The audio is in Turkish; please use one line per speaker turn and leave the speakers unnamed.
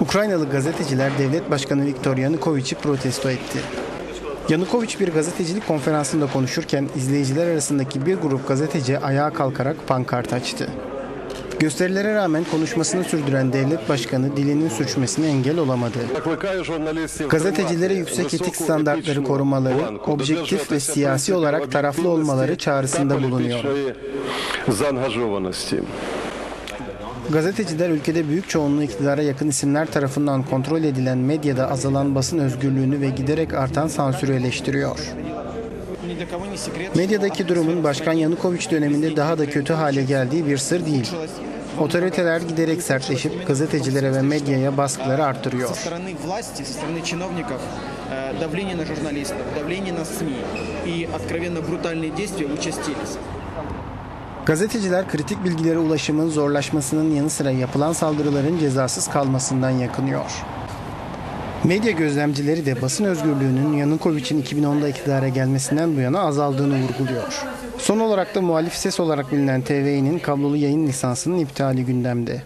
Ukraynalı gazeteciler Devlet Başkanı Viktor Yanukovic'i protesto etti. Yanukovic bir gazetecilik konferansında konuşurken izleyiciler arasındaki bir grup gazeteci ayağa kalkarak pankart açtı. Gösterilere rağmen konuşmasını sürdüren devlet başkanı dilinin sürçmesine engel olamadı. Gazetecilere yüksek etik standartları korumaları, objektif ve siyasi olarak taraflı olmaları çağrısında bulunuyor. Gazeteciler ülkede büyük çoğunluğu iktidara yakın isimler tarafından kontrol edilen medyada azalan basın özgürlüğünü ve giderek artan sansürü eleştiriyor. Medyadaki durumun Başkan Yanukovic döneminde daha da kötü hale geldiği bir sır değil. Otoriteler giderek sertleşip gazetecilere ve medyaya baskıları
со
arttırıyor.
стороны власти, со стороны чиновников э, давление на журналистов, давление на СМИ и откровенно брутальные действия участились.
Gazeteciler kritik bilgilere ulaşımın zorlaşmasının yanı sıra yapılan saldırıların cezasız kalmasından yakınıyor. Medya gözlemcileri de basın özgürlüğünün Yanukovic'in 2010'da iktidara gelmesinden bu yana azaldığını vurguluyor. Son olarak da muhalif ses olarak bilinen TV'nin kablolu yayın lisansının iptali gündemde.